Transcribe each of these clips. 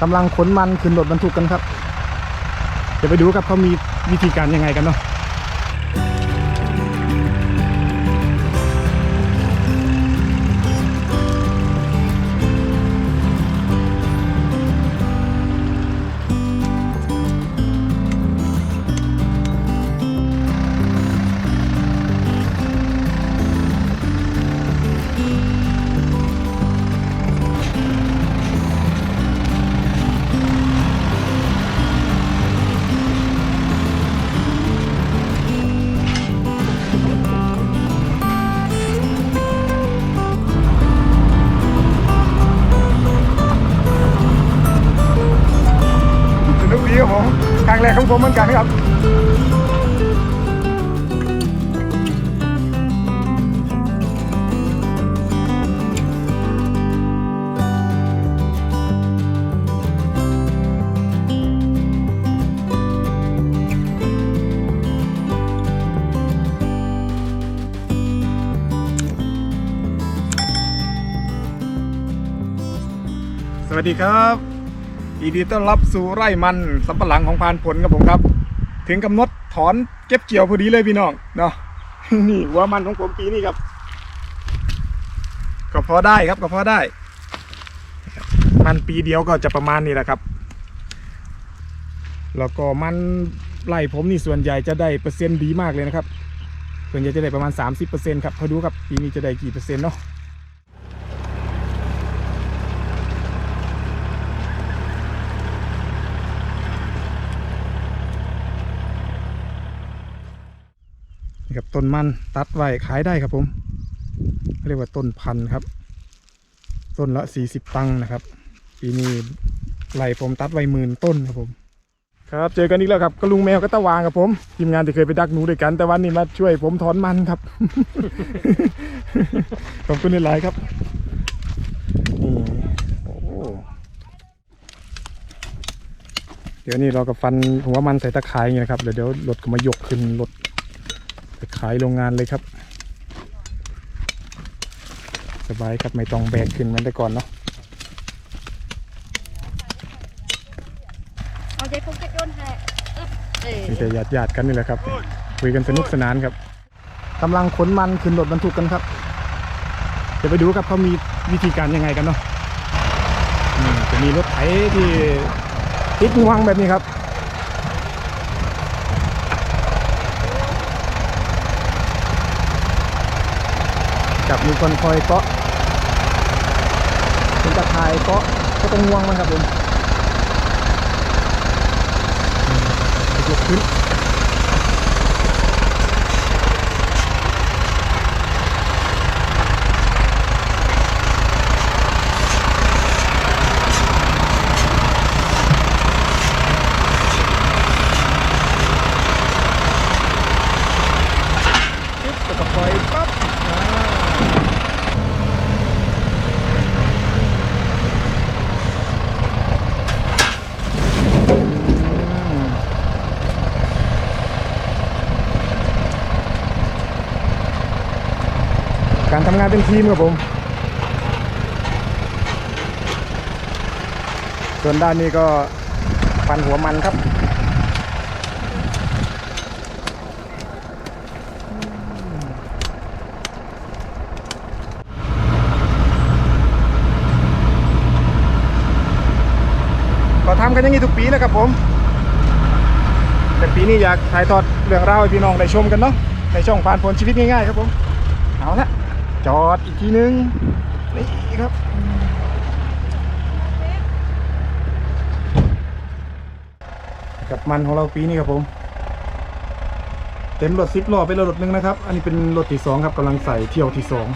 กำลังขนมันขึ้นรถบรรทุกกันครับ เดี๋ยวไปดูครับเขามีวิธีการยังไงกันเนาะ สวัสดีครับยินดีต้อนรับสู่ไร่มันสำปะหลังของพานผลครับผมครับ ถึงกำหนดถอนเก็บเกี่ยวพอดีเลยพี่น้องเนาะนี่หัวมันของผมปีนี้ครับ ก็พอได้ครับก็พอได้ มันปีเดียวก็จะประมาณนี้แหละครับ แล้วก็มันไร่ผมนี่ส่วนใหญ่จะได้เปอร์เซ็นต์ดีมากเลยนะครับ ส่วนใหญ่จะได้ประมาณ 30%ครับพอดูครับปีนี้จะได้กี่เปอร์เซ็นต์เนาะ นี่ครับ ต้นมันตัดไว้ขายได้ครับผมเรียกว่าต้นพันธุ์ครับ ต้นละสี่สิบตังค์นะครับ ปีนี้ไหลผมตัดไว้หมื่นต้นครับผม ครับเจอกันอีกแล้วครับกระลุงแมวก็ตะวางครับผมทีมงานที่เคยไปดักหนูด้วยกัน แต่วันนี้มาช่วยผมถอนมันครับ ขอบคุณหลายครับเดี๋ยวนี้เราก็ฟันหัวมันใส่ตะข่ายอย่างนี้นะครับเดี๋ยวเดี๋ยวรถก็มายกขึ้นรถ ไปขายโรงงานเลยครับ สบายครับไม่ต้องแบกขึ้นเหมันแต่ก่อนเนาะเอาใจพกจะโยนให้อึ๊บเอ้ยมีแต่ญาติญาติๆกันนี่แหละครับคุยกันสนุกสนานครับกำลังขนมันขึ้นรถบรรทุกกันครับเดี๋ยวไปดูครับเขามีวิธีการยังไงกันเนาะอืมจะมีรถไถที่ติดงวงแบบนี้ครับ กับมีคนคอยเกาะเป็นตะข่ายเกาะก็ต้องง่วงมันครับผมอืมยกขึ้นปึ๊บแล้วก็ปล่อยปั๊บอ่า การทำงานเป็นทีมครับผม ส่วนด้านนี้ก็ฟันหัวมันครับก็ทำกันอย่างนี้ทุกปีนะครับผม แต่ปีนี้อยากถ่ายทอดเรื่องราวให้พี่น้องได้ชมกันเนาะในช่องผ่านผลชีวิตง่ายๆครับผม เอาละ จอดอีกทีนึง นี่ครับ กับมันของเราปีนี้ครับผม เต็มรถซิปล้อไปแล้วรถหนึ่งนะครับ อันนี้เป็นรถที่สองครับกำลังใส่เที่ยวที่สอง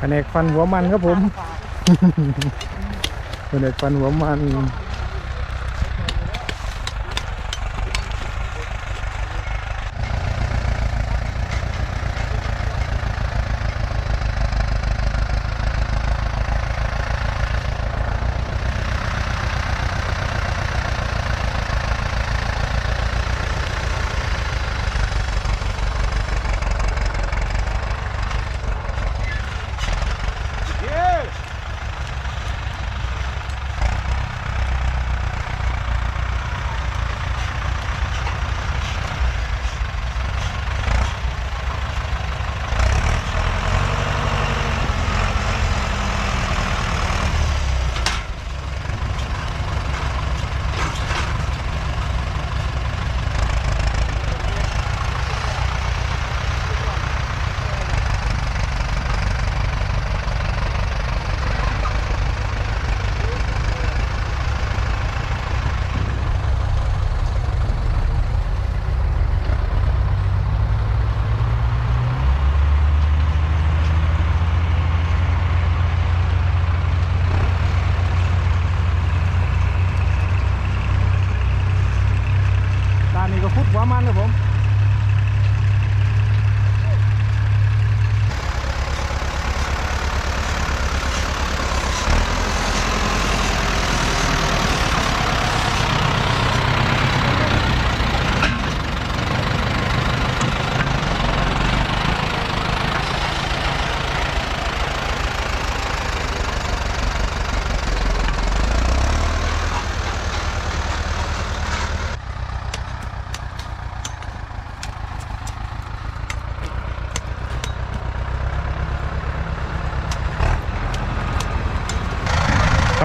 แผนกฟันหัวมันครับผมแผนกฟันหัวมันด้านนี้ก็ ฟุดหั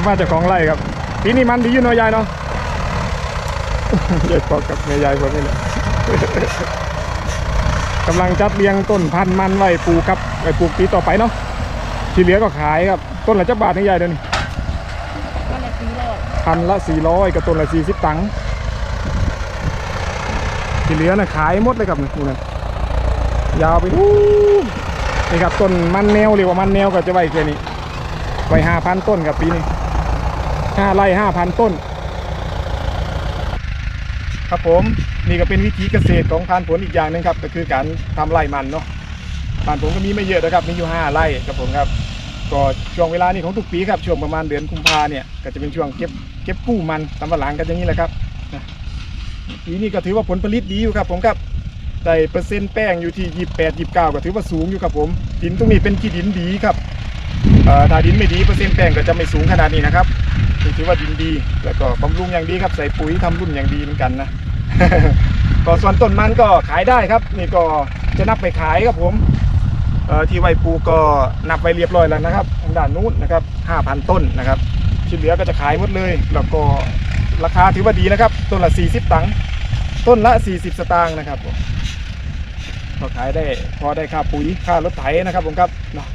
มาจากของไร่ครับปีนี้มันดีอยู่เน้อยยายเนาะยายปอกกับแม่ยายคนนี้แหละกำลังจัดเรียงต้นพันธุ์มันไว้ปลูกครับไว้ปลูกปีต่อไปเนาะที่เหลือก็ขายครับ ต้นละจักบาทนี่ยายเดี๋ยวนี้พันละสี่ร้อยกับต้นละสี่สิบตังค์ที่เหลือน่ะขายหมดเลยครับนี่นะยาวไปนี่ครับต้นมันแนวเรียกว่ามันแนวก็จะไว้แค่นี้ไว้ห้าพันต้นครับปีนี้ ห้าไร่ห้าพันต้น ครับผมนี่ก็เป็นวิธีเกษตรของพานผลอีกอย่างหนึ่งครับ ก็คือการทำไร่มันเนาะพานผลก็มีไม่เยอะนะครับมีอยู่ห้าไร่ครับผมครับก็ช่วงเวลานี้ของทุกปีครับช่วงประมาณเดือนกุมภาเนี่ยก็จะเป็นช่วงเก็บเก็บกู้มันตำปะหลังกันอย่างนี้แหละครับปีนี้ก็ถือว่าผลผลิตดีอยู่ครับ ผมครับได้เปอร์เซ็นต์แป้งอยู่ที่ยี่แปดยี่เก้าก็ถือว่าสูงอยู่ครับผมดินตรงนี้เป็นขี้ดินดีครับถ้าดินไม่ดีเปอร์เซ็นต์แป้งก็จะไม่สูงขนาดนี้นะครับ ถือว่าดินดี แล้วก็บำรุงอย่างดีครับใส่ปุ๋ยทำรุ่นอย่างดีเหมือนกันนะก็ส่วนต้นมันก็ขายได้ครับ นี่ก็จะนับไปขายครับผมที่ไวปูกก็นับไปเรียบร้อยแล้วนะครับทางด้านนู้นนะครับ5,000 ต้นนะครับที่เหลือก็จะขายหมดเลย แล้วก็ราคาถือว่าดีนะครับ ต้นละ 40 ตังค์ต้นละ 40 สตางค์นะครับผมก็ขายได้พอได้ค่าปุ๋ยค่ารถไถนะครับผมครับเนาะ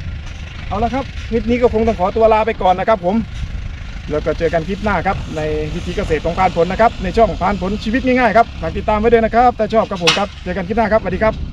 เอาละครับคลิปนี้ก็คงต้องขอตัวลาไปก่อนนะครับผม แล้วก็เจอกันคลิปหน้าครับในวิธีเกษตรของพานผลนะครับในช่องพานผลชีวิตง่ายๆครับฝากติดตามไว้ด้วยนะครับถ้าชอบครับผมครับเจอกันคลิปหน้าครับสวัสดีครับ